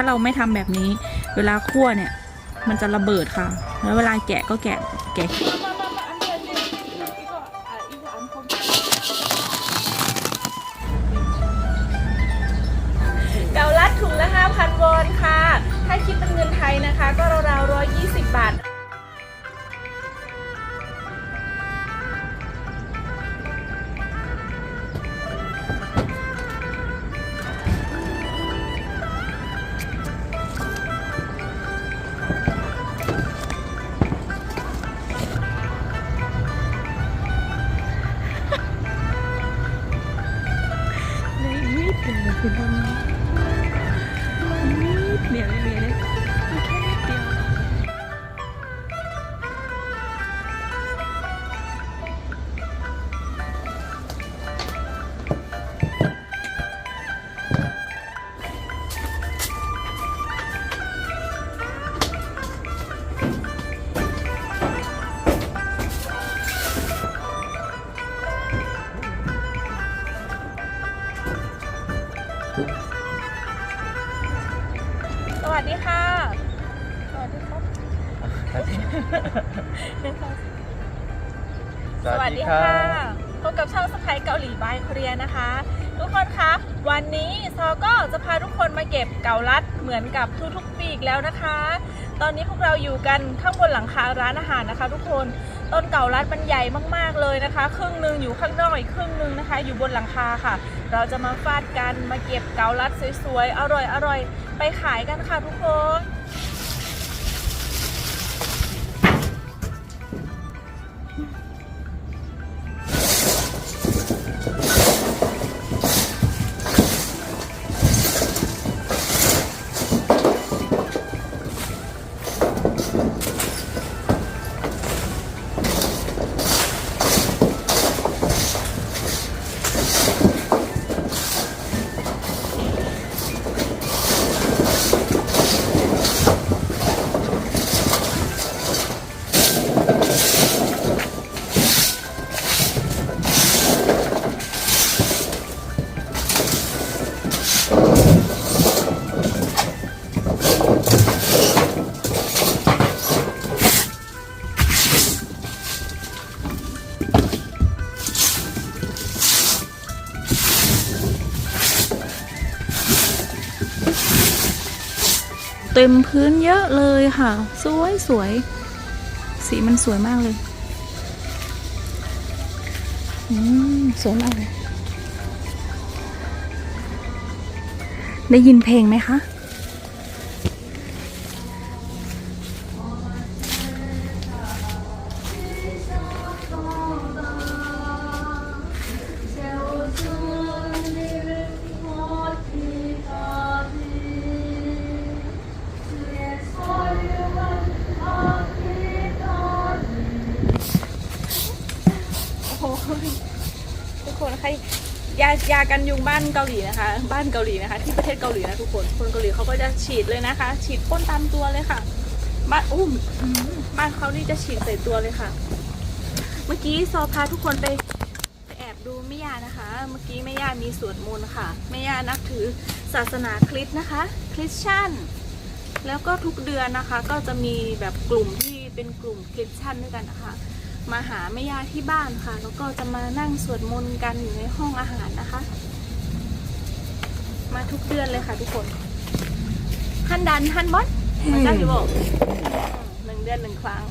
ถ้าเราไม่ทำแบบนี้ เวลาคั่วเนี่ย มันจะระเบิดค่ะ แล้วเวลาแกะก็แกะแกะ สวัสดีค่ะพบกับช่องสไปเกาหลีบายโคเรียนะคะ ทุกคนคะวันนี้ซอก็จะพาทุกคนมาเก็บเกาลัดเหมือนกับทุกๆปีอีกแล้วนะคะ ตอนนี้พวกเราอยู่กันข้างบนหลังคาร้านอาหารนะคะ ทุกคนต้นเกาลัดมันใหญ่มากๆเลยนะคะ ครึ่งหนึ่งอยู่ข้างนอกอีกครึ่งหนึ่งนะคะ อยู่บนหลังคาค่ะ เราจะมาฟาดกันมาเก็บเกาลัดสวยๆอร่อยๆไปขายกันค่ะทุกคน เต็มพื้นเยอะเลยค่ะ สวยสวย สีมันสวยมากเลย อืม สวยมากเลย ได้ยินเพลงไหมคะ ยายากันยุงบ้านเกาหลีนะคะ บ้านเกาหลีนะคะ ที่ประเทศเกาหลีนะทุกคน คนเกาหลีเขาก็จะฉีดเลยนะคะ ฉีดพ่นตามตัวเลยค่ะบ้านอุ้มบ้านเขานี่จะฉีดใส่ตัวเลยค่ะ เมื่อกี้ซอพาทุกคนไปไปแอบดูแม่ย่านะคะ เมื่อกี้แม่ย่ามีสวดมนต์ค่ะแม่ย่านับถือศาสนาคริสต์นะคะ คริสเชันแล้วก็ทุกเดือนนะคะก็จะมีแบบกลุ่มที่เป็นกลุ่มคริสเชันด้วยกันนะคะ มาหาแม่ย่าที่บ้านค่ะ แล้วก็จะมานั่งสวดมนต์กันอยู่ในห้องอาหารนะคะ มาทุกเดือนเลยค่ะทุกคนฮันดันฮันบอสมันได้อยู่บอกหนึ่งเดือนหนึ่งครั้ง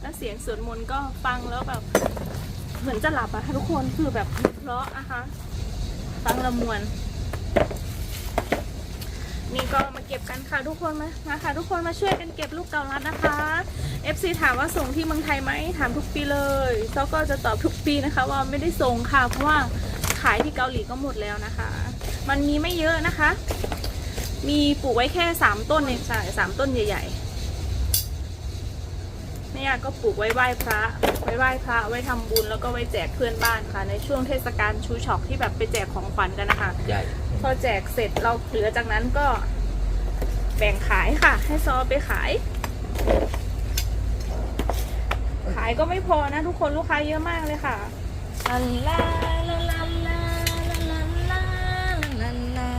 แล้วเสียงสวดมนต์ก็ฟังแล้วแบบ เหมือนจะหลับอะค่ะทุกคนคือแบบเพราะนะคะ ฟังละมวน นี่ก็มาเก็บกันค่ะทุกคนมามาค่ะทุกคนมาช่วยกันเก็บลูกเกาลัดนะคะ FC ถามว่าส่งที่เมืองไทยไหมถามทุกปีเลยเขาก็จะตอบทุกปีนะคะ ว่าไม่ได้ส่งค่ะเพราะว่าขายที่เกาหลีก็หมดแล้วนะคะ มันมีไม่เยอะนะคะ มีปลูกไว้แค่สามต้นเองใช่สามต้นใหญ่ ๆ เนี่ยก็ปลูกไว้ไหว้พระ ไว้ไหว้พระ ไว้ทำบุญแล้วก็ไว้แจกเพื่อนบ้านค่ะ ในช่วงเทศกาลชูช็อกที่แบบไปแจกของขวัญกันนะคะ ใหญ่พอแจกเสร็จเราเหลือจากนั้นก็แบ่งขายค่ะ ให้ซอไปขาย ขายก็ไม่พอนะทุกคนลูกค้าเยอะมากเลยค่ะอันลาลาลาลาลาลาลาลา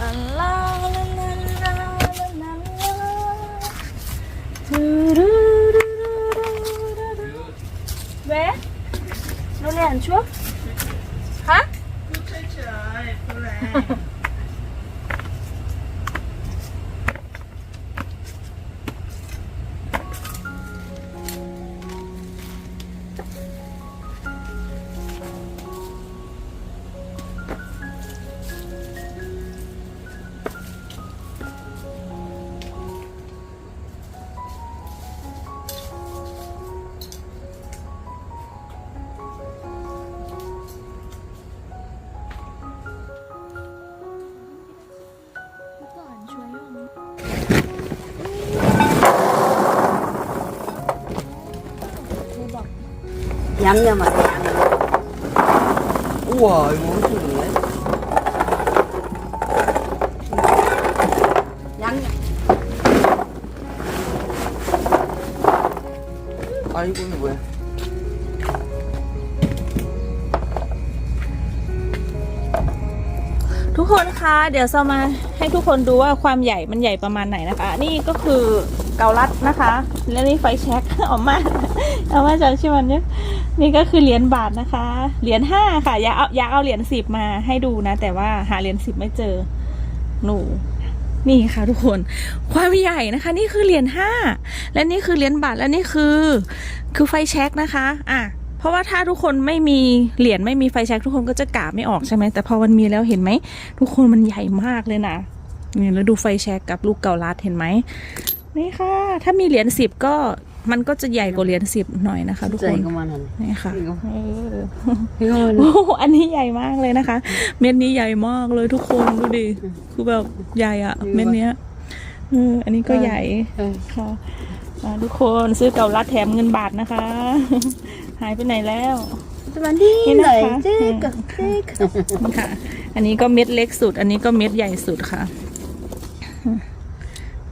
ลาลา nhắm nhưng mà nhắm ui muốn thử đấy nhắm ai cũng được ทุกคนคะ เดี๋ยวเรามาให้ทุกคนดูว่าความใหญ่มันใหญ่ประมาณไหนนะคะ นี่ก็คือเกาลัดนะคะ และนี่ไฟแช็ก ออกมา เอามาจากชิมันเนี่ย นี่ก็คือเหรียญบาทนะคะ เหรียญห้าค่ะ อยากเอาอยากเอาเหรียญสิบมาให้ดูนะ แต่ว่าหาเหรียญสิบไม่เจอ หนู นี่ค่ะทุกคน ความใหญ่นะคะ นี่คือเหรียญห้า และนี่คือเหรียญบาท และนี่คือ คือไฟแช็กนะคะ อะ เพราะว่าถ้าทุกคนไม่มีเหรียญไม่มีไฟแช็กทุกคนก็จะกาไม่ออกใช่ไหม แต่พอมันมีแล้วเห็นไหม ทุกคนมันใหญ่มากเลยนะนี่แล้วดูไฟแช็กกับลูกเกาลัดเห็นไหมนี่ค่ะ ถ้ามีเหรียญสิบก็ มันก็จะใหญ่กว่าเหรียญสิบหน่อยนะคะ ทุกคน dậy của mình hả นี่ค่ะนี่ก็เออ Thấy không โอ้โหอันนี้ใหญ่มากเลยนะคะ เม็ดนี้ใหญ่มากเลยทุกคนดูดิคือแบบใหญ่อะเม็ดเนี้ยเอออันนี้ก็ใหญ่ Ừ. ค่ะอ่าทุกคนซื้อเก่ารัดแถมเงินบาทนะคะ หายไปไหนแล้ว Tụi bạn đi Thế nào dậy hả? chứ Ừ. cực thích ค่ะ อันนี้ก็เม็ดเล็กสุด อันนี้ก็เม็ดใหญ่สุดค่ะ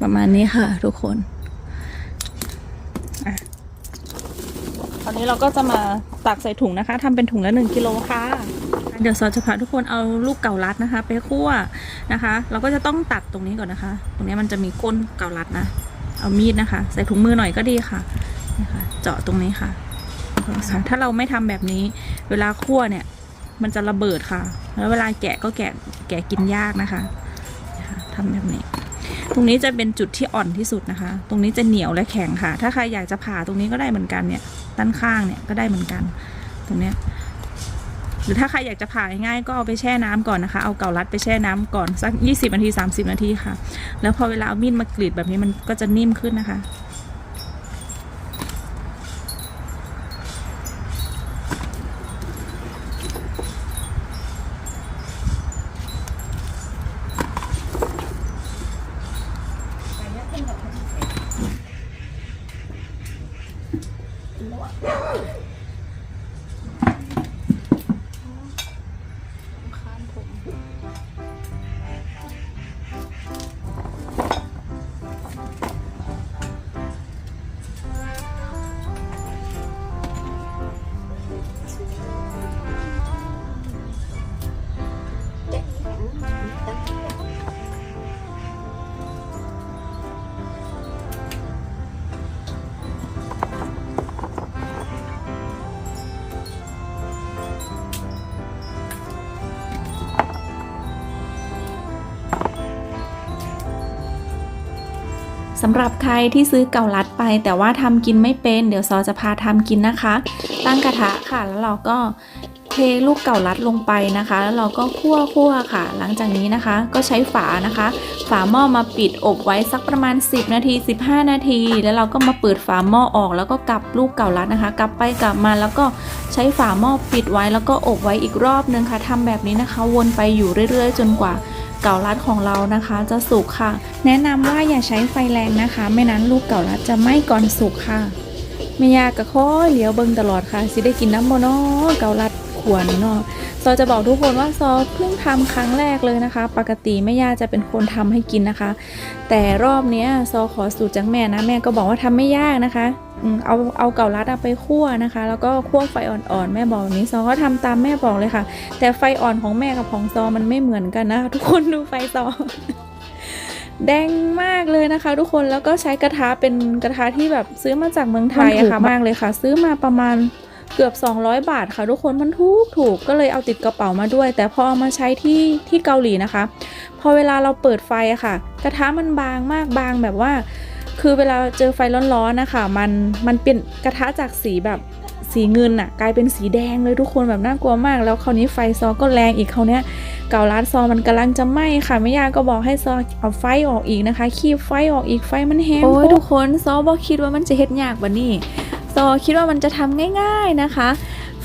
ประมาณนี้ค่ะ ทุกคนอะต อนนี้เราก็จะมาตักใส่ถุงนะคะทำเป็นถุงละหนึ่งกิโลค่ะ เดี๋ยวซอจะพาทุกคนเอาลูกเก่าลัดนะคะ ไปคั่วนะคะ เราก็จะต้องตัดตรงนี้ก่อนนะคะ ตรงนี้มันจะมีก้นเก่าลัดนะ เอามีดนะคะ ใส่ถุงมือหน่อยก็ดีค่ะนะคะเจาะตรงนี้ค่ะ ถ้าเราไม่ทำแบบนี้ เวลาคั่วเนี่ยมันจะระเบิดค่ะ แล้วเวลาแกะก็แกะแกะกินยากนะคะนะคะทำแบบนี้ ตรงนี้จะเป็นจุดที่อ่อนที่สุดนะคะ ตรงนี้จะเหนียวและแข็งค่ะ ถ้าใครอยากจะผ่าตรงนี้ก็ได้เหมือนกันเนี่ย ด้านข้างเนี่ยก็ได้เหมือนกัน ตรงเนี้ยหรือถ้าใครอยากจะผ่าง่ายก็เอาไปแช่น้ำก่อนนะคะ เอาเกาลัดไปแช่น้ำก่อนสัก 20 นาที 30 นาทีค่ะ แล้วพอเวลาเอามีดมากรีดแบบนี้มันก็จะนิ่มขึ้นนะคะ 回って。 สำหรับใครที่ซื้อเกาลัดไป แต่ว่าทำกินไม่เป็น เดี๋ยวซอจะพาทำกินนะคะ ตั้งกระทะค่ะ แล้วเราก็เทลูกเกาลัดลงไปนะคะ แล้วเราก็คั่วคั่วค่ะ หลังจากนี้นะคะ ก็ใช้ฝานะคะ ฝาหม้อมาปิดอบไว้สักประมาณ 10 นาที 15 นาที แล้วเราก็มาเปิดฝาหม้อออก แล้วก็กลับลูกเกาลัดนะคะ กลับไปกลับมาแล้วก็ใช้ฝาหม้อปิดไว้แล้วก็อบไว้อีกรอบนึงค่ะทำแบบนี้นะคะ วนไปอยู่เรื่อย ๆ จนกว่า เก่าลัดของเรานะคะ จะสุกค่ะ แนะนำว่าอย่าใช้ไฟแรงนะคะ ไม่นั้นลูกเก่าลัดจะไหม้ก่อนสุกค่ะไม่ยากก็ค่อยเลี้ยวเบิงตลอดค่ะสิได้กินน้ำโมโนเก่าลัด คครัวนี่เนาะซอจะบอกทุกคนว่าซอเพิ่งทำครั้งแรกเลยนะคะ ปกติแม่ย่าจะเป็นคนทำให้กินนะคะ แต่รอบเนี้ยซอขอสูตรจากแม่นะแม่ก็บอกว่าทำไม่ยากนะคะอืมเอาเอาเก่าลัดเอาไปคั่วนะคะ แล้วก็คั่วไฟอ่อนๆแม่บอกแบบนี้ซอก็ทำตามแม่บอกเลยค่ะ แต่ไฟอ่อนของแม่กับของซอมันไม่เหมือนกันนะคะทุกคนดูไฟซอแดงมากเลยนะคะ ทุกคนแล้วก็ใช้กระทะเป็นกระทะที่แบบซื้อมาจากเมืองไทยอะค่ะมากเลยค่ะ ซื้อมาประมาณ เกือบ 200 บาทค่ะทุกคนมันถูกถูกก็เลยเอาติดกระเป๋ามาด้วย แต่พอเอามาใช้ที่ที่เกาหลีนะคะ พอเวลาเราเปิดไฟอะค่ะ กระทะมันบางมากบางแบบว่า คือเวลาเจอไฟร้อนๆนะคะมันมันเป็นกระทะจากสีแบบสีเงินอะกลายเป็นสีแดงเลยทุกคนแบบน่ากลัวมาก แล้วคราวนี้ไฟซอก็แรงอีกคราวเนี้ยเกาลัดซอมันกำลังจะไหม้ค่ะแม่ยาก็บอกให้ซอเอาไฟออกอีกนะคะ คีบไฟออกอีกไฟมันแห้งโอ้ยทุกคนซอบอกคิดว่ามันจะเฮ็ดยากกว่านี้ ซอคิดว่ามันจะทำง่ายๆนะคะ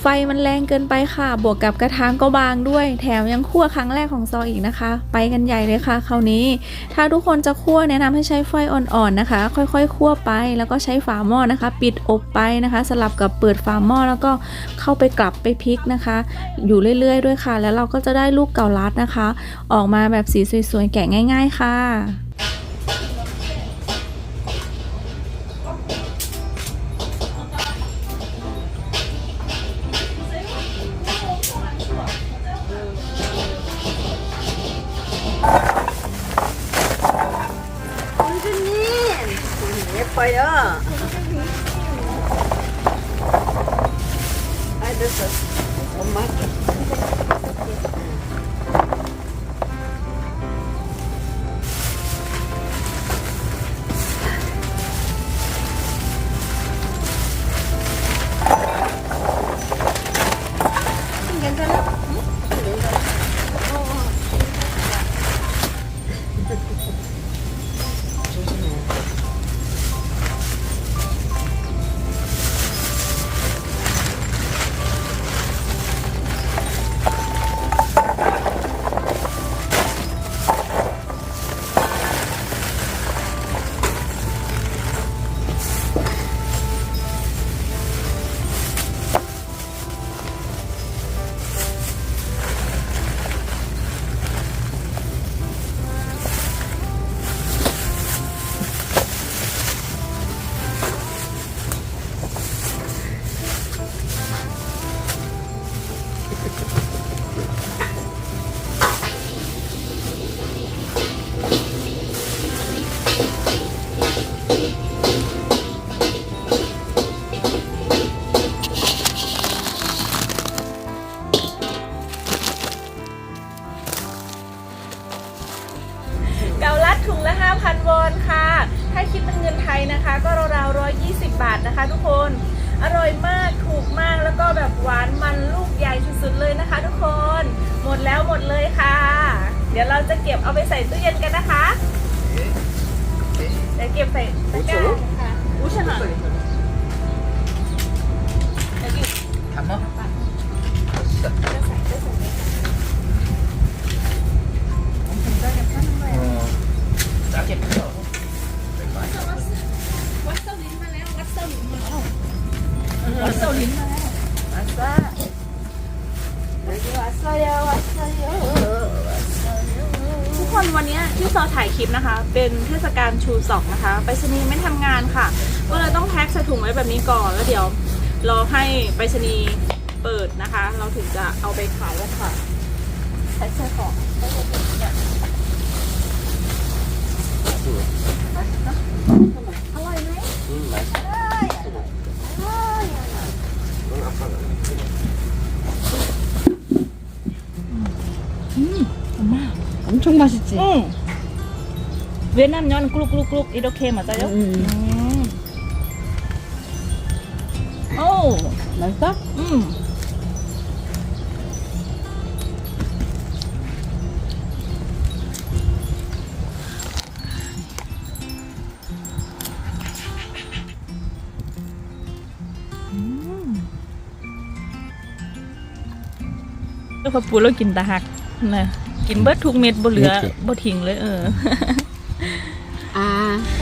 ไฟมันแรงเกินไปค่ะ บวกกับกระทางก็บางด้วย แถมยังคั่วครั้งแรกของซออีกนะคะ ไปกันใหญ่เลยค่ะคราวนี้ ถ้าทุกคนจะคั่วแนะนำให้ใช้ไฟอ่อนๆนะคะ ค่อยๆคั่วไป แล้วก็ใช้ฝาหม้อนะคะ ปิดอบไปนะคะ สลับกับเปิดฝาหม้อแล้วก็เข้าไปกลับไปพลิกนะคะ อยู่เรื่อยๆด้วยค่ะ แล้วเราก็จะได้ลูกเกาลัดนะคะ ออกมาแบบสีสวยๆแกะง่าย ๆ ค่ะ 快呀！哎，这是我妈。今天在哪？ บาทนะคะ ทุกคน อร่อยมากถูกมากแล้วก็แบบหวานมันลูกใหญ่สุดๆเลยนะคะ ทุกคน หมดแล้วหมดเลยค่ะ เดี๋ยวเราจะเก็บเอาไปใส่ตู้เย็นกันนะคะ เดี๋ยวเก็บใส่ตะกร้าค่ะอู้ชนะ นะคะ ไปรษณีย์ไม่ทำงานค่ะ ก็เลยต้องแพ็คใส่ถุงไว้แบบนี้ก่อน แล้วเดี๋ยวรอให้ไปรษณีย์เปิดนะคะ เราถึงจะเอาไปขายแล้วค่ะแพ็คใส่ของอร่อยไหม 응, 맛있어. 응, 아빠가. 엄청 맛있지? อืม เวียดนามย้อนกรุกกรุกกรุกอีโดเคมาจ้ะยก อืม มโอ้ 맛있어? อืมแล้วพอปูแล้วกินตาหักนะกินเบิดทุกเม็ดบ่เหลือ โอเค บ่ทิ้งเลยเออ 啊。